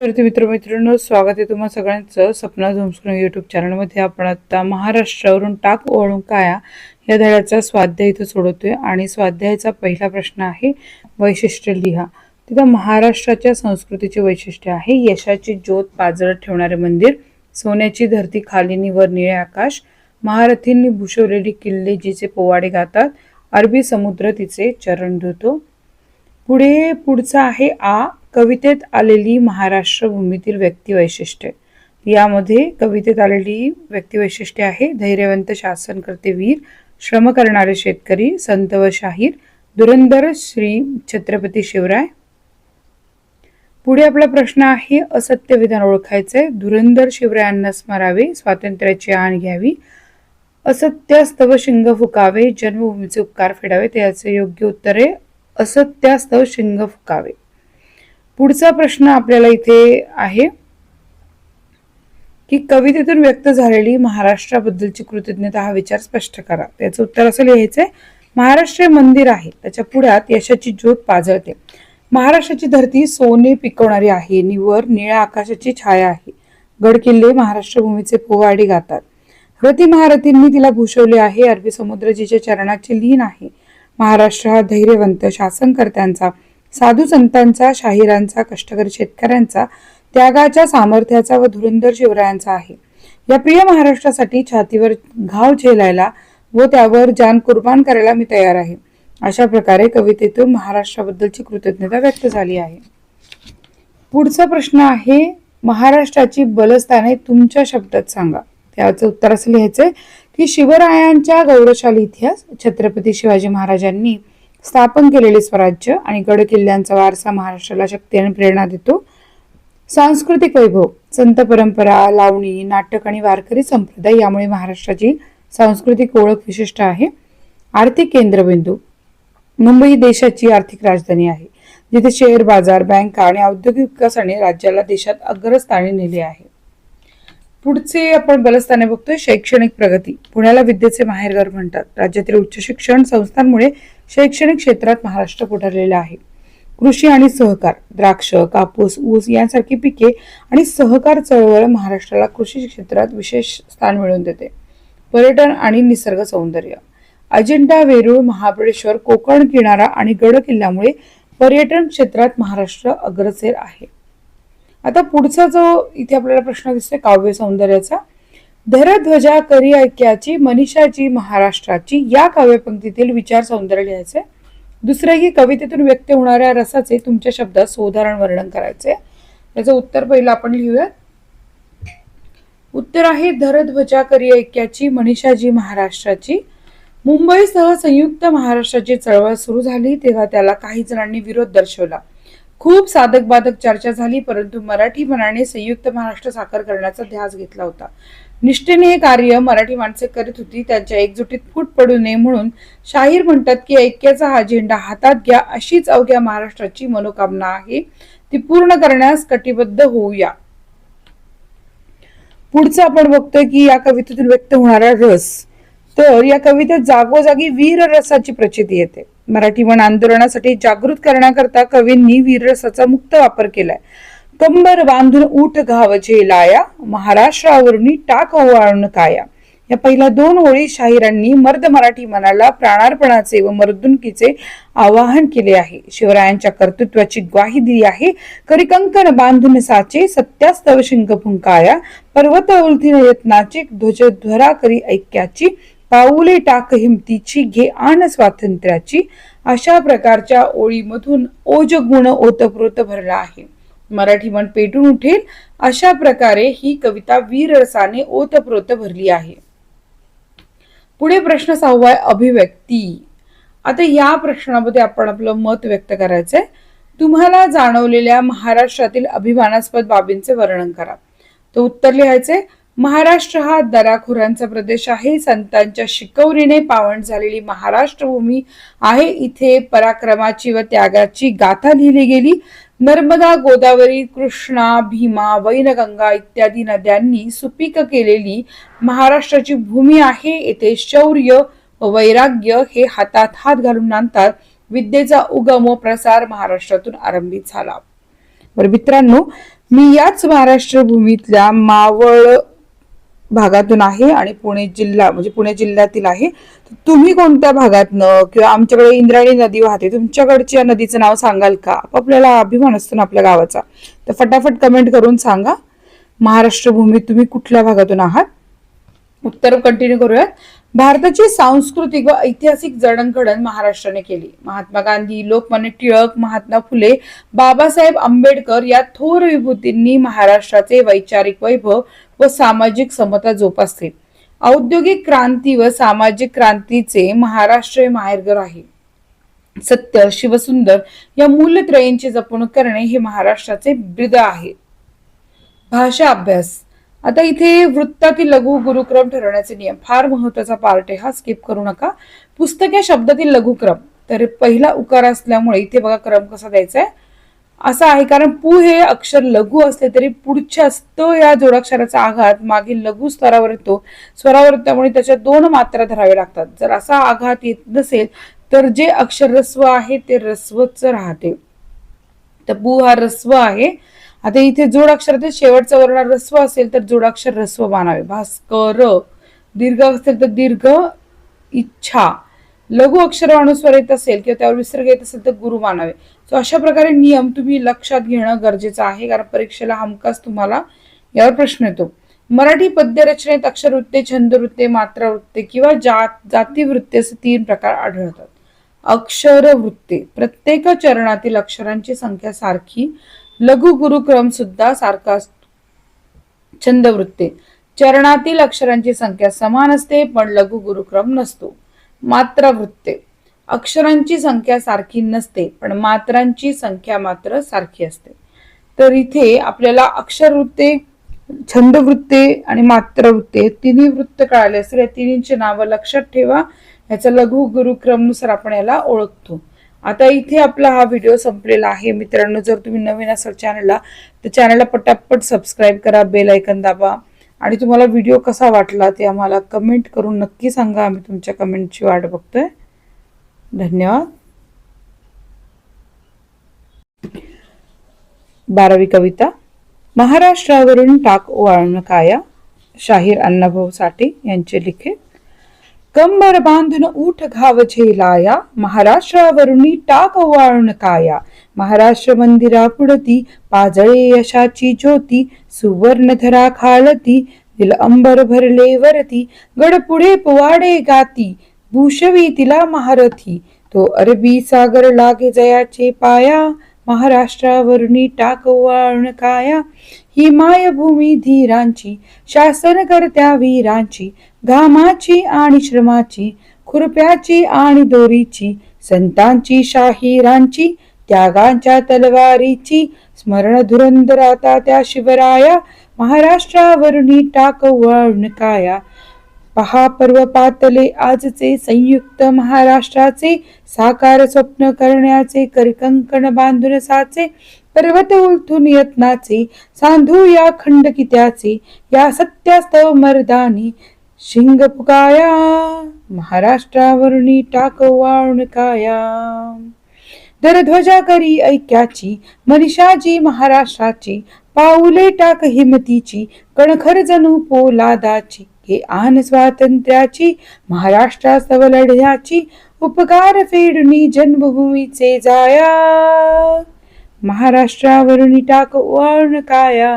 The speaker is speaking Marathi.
विद्यार्थी मित्र मित्रांनो स्वागत आहे तुम्हा सगळ्यांचं सपना होमस्कूल युट्यूब चॅनलमध्ये आपण आता महाराष्ट्रावरून टाक ओळून काया या धड्याचा स्वाध्याय इथं सोडवतोय. आणि स्वाध्यायाचा पहिला प्रश्न आहे वैशिष्ट्य लिहा. तिथं महाराष्ट्राच्या संस्कृतीचे वैशिष्ट्य आहे यशाची ज्योत पाजळत ठेवणारे मंदिर सोन्याची धरती खालीनी वर निळे आकाश महारथींनी भूषवलेली किल्ले जिचे पोवाडे गातात अरबी समुद्र तिचे चरण धुतो. पुढे पुढचा आहे आ कवितेत आलेली महाराष्ट्र भूमीतील व्यक्तिवैशिष्ट्ये. यामध्ये कवितेत आलेली व्यक्तिवैशिष्ट्य आहे धैर्यवंत शासनकर्ते वीर श्रम करणारे शेतकरी संत व शाहीर धुरंधर श्री छत्रपती शिवराय. पुढे आपला प्रश्न आहे असत्य विधान ओळखायचे धुरंधर शिवरायांना स्मरावे स्वातंत्र्याची आण घ्यावी. असत्यास्तव शिंग फुकावे जन्मभूमीचे उपकार फेडावे त्याचे योग्य उत्तर आहे असत्यास्तव शिंग फुकावे. पुढचा प्रश्न आपल्याला इथे आहे की कवितेतून व्यक्त झालेली महाराष्ट्राबद्दलची कृतज्ञता हा विचार स्पष्ट करा. त्याचं उत्तर असं लिहायचंय महाराष्ट्र हे मंदिर आहे त्याच्या पुढ्यात यशाची ज्योत पाजळते. महाराष्ट्राची धरती सोने पिकवणारी आहे निवर निळ्या आकाशाची छाया आहे. गडकिल्ले महाराष्ट्रभूमीचे पोवाडे गातात. रती महारथींनी तिला भूषवले आहे अरबी समुद्र जिच्या चरणाचे लीन आहे. महाराष्ट्र हा धैर्यवंत शासनकर्त्यांचा साधू संतांचा शाहिरांचा कष्टकरी शेतकऱ्यांचा त्यागाच्या सामर्थ्याचा व धुरंधर शिवरायांचा आहे. या प्रिय महाराष्ट्रासाठी छातीवर घाव झेलायला व त्यावर जान कुर्बान करायला मी तयार आहे. अशा प्रकारे कवितेतून महाराष्ट्राबद्दलची कृतज्ञता व्यक्त झाली आहे. पुढचा प्रश्न आहे महाराष्ट्राची बलस्थाने तुमच्या शब्दात सांगा. त्याचं उत्तर असं लिहायचंय की शिवरायांच्या गौरवशाली इतिहास छत्रपती शिवाजी महाराजांनी स्थापन केलेले स्वराज्य आणि गड किल्ल्यांचा वारसा महाराष्ट्राला शक्ती आणि प्रेरणा देतो. सांस्कृतिक वैभव संत परंपरा लावणी नाटक आणि वारकरी संप्रदाय यामुळे महाराष्ट्राची सांस्कृतिक ओळख विशिष्ट आहे. आर्थिक केंद्रबिंदू मुंबई ही देशाची आर्थिक राजधानी आहे जिथे शेअर बाजार बँका आणि औद्योगिक विकासाने राज्याला देशात अग्रस्थानी नेले आहे. पुढचे आपण बलस्थाने बघतोय शैक्षणिक प्रगती. पुण्याला विद्येचे माहेरघर म्हणतात. राज्यातील उच्च शिक्षण संस्थांमुळे शैक्षणिक क्षेत्रात महाराष्ट्र पुढारलेला आहे. कृषी आणि सहकार द्राक्ष कापूस ऊस यांसारखी पिके आणि सहकार चळवळ महाराष्ट्राला कृषी क्षेत्रात विशेष स्थान मिळवून देते. पर्यटन आणि निसर्ग सौंदर्य. अजिंठा वेरूळ महाबळेश्वर कोकण किनारा आणि गड किल्ल्यामुळे पर्यटन क्षेत्रात महाराष्ट्र अग्रसेर आहे. आता पुढचा जो इथे आपल्याला प्रश्न दिसतोय काव्य सौंदर्याचा धरध्वजा करी ऐक्याची मनीषाची महाराष्ट्राची या काव्यपंक्तीतील विचार सौंदर्य लिहायचे दुसरं की कवितेतून व्यक्त होणाऱ्या रसाचे तुमच्या शब्दात सोधारण वर्णन करायचे याचं उत्तर पहिलं आपण लिहूयात. उत्तर आहे धरध्वजा करी ऐक्याची मनीषाजी महाराष्ट्राची. मुंबईसह संयुक्त महाराष्ट्राची चळवळ सुरू झाली तेव्हा त्याला काही जणांनी विरोध दर्शवला. खूप साधक बाधक चर्चा झाली परंतु मराठी मनाने संयुक्त महाराष्ट्र साकार करण्याचा ध्यास घेतला होता. निष्ठेने हे कार्य मराठी माणसे करीत होती त्यांच्या एकजुटीत फूट पडू नये म्हणून शाहीर म्हणतात की ऐक्याचा हा झेंडा हातात घ्या अशीच अवघ्या महाराष्ट्राची मनोकामना आहे. ती पूर्ण करण्यास कटिबद्ध होऊया. पुढचं आपण बघतोय की या कवितेतून व्यक्त होणारा रस. तर या कवितेत जागोजागी वीर रसाची प्रचिती येते. मराठी वन आंदोलनासाठी जागृत करण्याकरता कवींनी वीररसाचा मुक्त वापर केलाय. कंबर बांधून उठ घाव लाया महाराष्ट्रावरून टाक ओवाळून काया. या पहिल्या दोन ओळी शाहिरांनी मर्द मराठी मनाला प्राणार्पणाचे व मर्दुनकीचे आवाहन केले आहे. शिवरायांच्या कर्तृत्वाची ग्वाही दिली आहे. करी कंकण बांधून साचे सत्यास्तव शिंग फुंकाया पर्वत उलथीन यत्नाचे ध्वजध्वरा करी ऐक्याची. पाऊले टाक हिमतीची घे आण स्वातंत्र्याची अशा प्रकारच्या ओळीमधून ओज गुण ओतप्रोत भरला आहे. मराठी मन पेटून उठेल अशा प्रकारे ही कविता वीररसाने ओतप्रोत भरली आहे. पुढे प्रश्न सहावा अभिव्यक्ती. आता या प्रश्नामध्ये आपण आपलं मत व्यक्त करायचंय. तुम्हाला जाणवलेल्या महाराष्ट्रातील अभिमानास्पद बाबींचे वर्णन करा. तर उत्तर लिहायचे महाराष्ट्र हा दराखोरांचा प्रदेश आहे. संतांच्या शिकवणीने पावन झालेली महाराष्ट्र भूमी आहे. इथे पराक्रमाची व त्यागाची गाथा लिहिली गेली. नर्मदा गोदावरी कृष्णा भीमा वैनगंगा इत्यादी नद्यांनी सुपीक केलेली महाराष्ट्राची भूमी आहे. येथे शौर्य व वैराग्य हे हातात हात घालून आणतात. विद्येचा उगम व प्रसार महाराष्ट्रातून आरंभित झाला. बरं मित्रांनो मी याच महाराष्ट्र भूमीतल्या मावळ भागातून आहे आणि पुणे जिल्हा म्हणजे पुणे जिल्ह्यातील आहे. तुम्ही कोणत्या भागातनं किंवा आमच्याकडे इंद्रायणी नदी वाहते तुमच्याकडच्या नदीचं नाव सांगाल का? आपल्याला अभिमान असतो ना आपल्या गावाचा. तर फटाफट कमेंट करून सांगा. महाराष्ट्र भूमीत तुम्ही कुठल्या भागातून आहात? उत्तर कंटिन्यू करूयात. भारताची सांस्कृतिक व ऐतिहासिक जडणघडण महाराष्ट्राने केली. महात्मा गांधी लोकमान्य टिळक महात्मा फुले बाबासाहेब आंबेडकर या थोर विभूतींनी महाराष्ट्राचे वैचारिक वैभव व सामाजिक समता जोपासतील औद्योगिक क्रांती व सामाजिक क्रांतीचे महाराष्ट्र हे माहेरघर आहे. सत्य शिवसुंदर या मूल्यत्रयींची जपणूक करणे हे महाराष्ट्राचे ब्रिद आहे. भाषा अभ्यास. आता इथे वृत्तातील लघु गुरुक्रम ठरवण्याचे नियम. फार महत्त्वाचा पार्ट आहे. हा स्किप करू नका. पुस्तक या शब्दातील लघुक्रम. तर पहिला उकार असल्यामुळे इथे बघा क्रम कसा द्यायचा आहे? असं आहे कारण पु हे अक्षर लघु असले तरी पुढच्या स्त या जोडाक्षराचा आघात मागील लघु स्तरावर येतो. स्वरावर त्यामुळे त्याच्या दोन मात्रा धरावे लागतात. जर असा आघात येत नसेल तर जे अक्षर रस्व आहे ते रस्वच राहते. तर पु हा रस्व आहे. आता इथे जोडाक्षरातील शेवटचा वर्ण रस्व असेल तर जोडाक्षर रस्व मानावे. भास्कर दीर्घ असेल तर दीर्घ इच्छा. लघु अक्षर अनुस्वर येत असेल किंवा त्यावर विसर्ग येत असेल तर गुरु मानावे. सो अशा प्रकारे नियम तुम्ही लक्षात घेणं गरजेचं आहे. कारण परीक्षेला हमखास तुम्हाला यावर प्रश्न येतो. मराठी पद्यरचनेत अक्षरवृत्ते छंदवृत्ते मात्रावृत्ते किंवा जात जातीवृत्ते असे तीन प्रकार आढळतात. अक्षरवृत्ते. प्रत्येक चरणातील अक्षरांची संख्या सारखी. लघु गुरुक्रम सुद्धा सारखा असतो छंदवृत्ते. चरणातील अक्षरांची संख्या समान असते पण लघु गुरुक्रम नसतो. मात्रावृत्ते अक्षरांची संख्या सारखी नसते पण मात्रांची संख्या मात्र सारखी असते. तर इथे आपल्याला अक्षर वृत्ते छंद वृत्ते आणि मात्र वृत्ते तिन्ही वृत्त कळाले असेल. या तिन्हींची नावं लक्षात ठेवा. याचा लघु गुरुक्रमनुसार आपण याला ओळखतो. आता इथे आपला हा व्हिडिओ संपलेला आहे. मित्रांनो जर तुम्ही नवीन असाल चॅनलला तर चॅनलला पटापट सबस्क्राईब करा बेल ऐकन दाबा. आणि तुम्हाला व्हिडिओ कसा वाटला ते आम्हाला कमेंट करून नक्की सांगा. आम्ही तुमच्या कमेंटची वाट बघतोय. धन्यवाद. बारावी कविता. महाराष्ट्रावरून टाक ओवाळण काया शाहीर अण्णाभाऊ साठे यांचे लिखे कंबर बांधून ऊठ घाव झेलाया महाराष्ट्रावरुणी टाक वाळून काया. महाराष्ट्र मंदिरा पुढती पाजळे यशाची ज्योती सुवर्णधरा खाळती दिल अंबर भरले वरती गड पुढे पोवाडे गाती भूषवी तिला महारथी तो अरबी सागर लागे जयाचे पाया महाराष्ट्रावरुणी टाक काया? ही मायभूमी धीरांची शासन करत्या वीरांची घामाची आणि श्रमाची खुरप्याची आणि दोरीची संतांची शाहीरांची त्यागांच्या तलवारीची स्मरण धुरंधराता त्या शिवराया महाराष्ट्रावरुणी टाकवण काया? पहा पर्व पातले आजचे संयुक्त महाराष्ट्राचे साकार स्वप्न करण्याचे करकंकण बांधून साचे पर्वत उलथून यत्नाचे सांधू या खंड कित्याचे या सत्यास्तव मर्दानी शिंग पुकाया महाराष्ट्रावरुणी टाक वाळून काया. दरध्वजा करी ऐक्याची मनीषाजी महाराष्ट्राची पाऊले टाक हिमतीची कणखर जणू पोलादाची. हे आन स्वातंत्र्याची महाराष्ट्रासव लढ्याची उपकार फेडणी जन्मभूमीचे जाया. महाराष्ट्रावरुणी टाक काया.